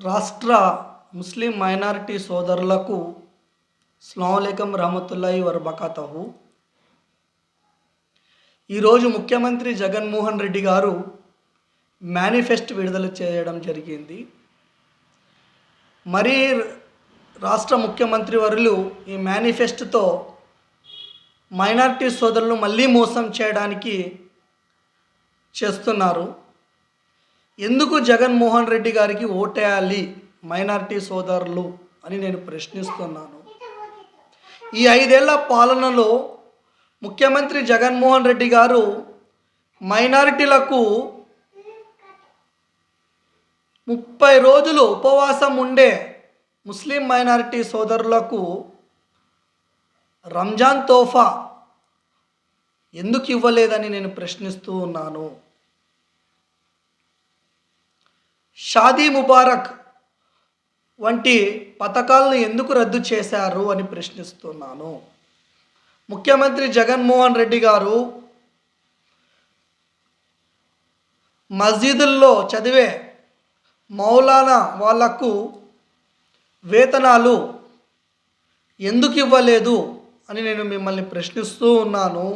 రాష్ట్ర ముస్లిం మైనారిటీ సోదరులకు స్లాంలేకం రహమతుల్లాయి వర్బకాతహు ఈరోజు ముఖ్యమంత్రి జగన్మోహన్ రెడ్డి గారు మేనిఫెస్ట్ విడుదల చేయడం జరిగింది. మరి రాష్ట్ర ముఖ్యమంత్రి వరులు ఈ మేనిఫెస్టోతో మైనారిటీ సోదరులు మళ్ళీ మోసం చేయడానికి చేస్తున్నారు. ఎందుకు జగన్మోహన్ రెడ్డి గారికి ఓటేయాలి మైనారిటీ సోదరులు అని నేను ప్రశ్నిస్తున్నాను. ఈ ఐదేళ్ళ పాలనలో ముఖ్యమంత్రి జగన్మోహన్ రెడ్డి గారు మైనారిటీలకు ముప్పై రోజులు ఉపవాసం ఉండే ముస్లిం మైనారిటీ సోదరులకు రంజాన్ తోఫా ఎందుకు ఇవ్వలేదని నేను ప్రశ్నిస్తూ ఉన్నాను. షాదీ ముబారక్ వంటి పథకాలను ఎందుకు రద్దు చేశారు అని ప్రశ్నిస్తున్నాను. ముఖ్యమంత్రి జగన్మోహన్ రెడ్డి గారు మస్జిదుల్లో చదివే మౌలానా వాళ్ళకు వేతనాలు ఎందుకు ఇవ్వలేదు అని నేను మిమ్మల్ని ప్రశ్నిస్తూ ఉన్నాను.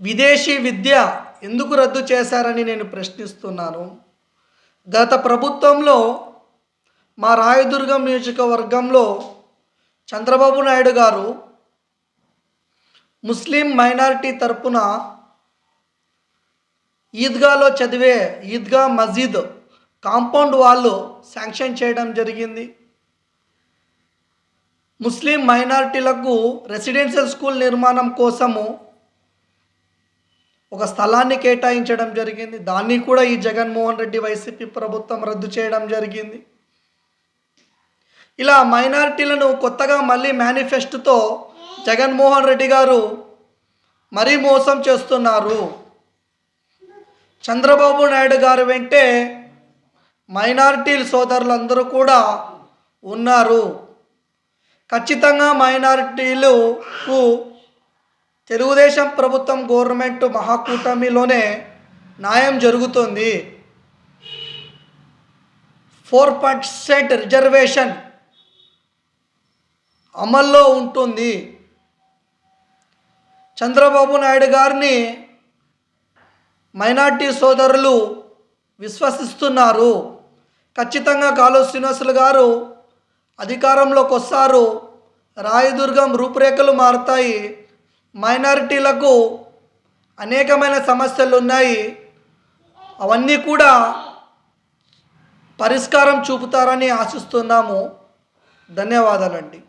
విదేశీ విద్య ఎందుకు రద్దు చేశారని నేను ప్రశ్నిస్తున్నాను. గత ప్రభుత్వంలో మా రాయదుర్గం నియోజకవర్గంలో చంద్రబాబు నాయుడు గారు ముస్లిం మైనారిటీ తరపున ఈద్గాలో చదివే ఈద్గా మసీద్ కాంపౌండ్ వాళ్ళు శాంక్షన్ చేయడం జరిగింది. ముస్లిం మైనారిటీలకు రెసిడెన్షియల్ స్కూల్ నిర్మాణం కోసము ఒక స్థలాన్ని కేటాయించడం జరిగింది. దాన్ని కూడా ఈ జగన్మోహన్ రెడ్డి వైసీపీ ప్రభుత్వం రద్దు చేయడం జరిగింది. ఇలా మైనారిటీలను కొత్తగా మళ్ళీ మేనిఫెస్టోతో జగన్మోహన్ రెడ్డి గారు మరీ మోసం చేస్తున్నారు. చంద్రబాబు నాయుడు గారు వెంటే మైనారిటీ సోదరులందరూ కూడా ఉన్నారు. ఖచ్చితంగా మైనారిటీలకు తెలుగుదేశం ప్రభుత్వం గవర్నమెంట్ మహాకూటమిలోనే న్యాయం జరుగుతుంది. ఫోర్ పర్సెంట్ రిజర్వేషన్ అమల్లో ఉంటుంది. చంద్రబాబు నాయుడు గారిని మైనార్టీ సోదరులు విశ్వసిస్తున్నారు. ఖచ్చితంగా కాలు శ్రీనివాసులు గారు అధికారంలోకి వస్తారు రాయదుర్గం రూపురేఖలు మారుతాయి. మైనారిటీలకు అనేకమైన సమస్యలు ఉన్నాయి. అవన్నీ కూడా పరిష్కారం చూపుతారని ఆశిస్తున్నాము. ధన్యవాదాలండి.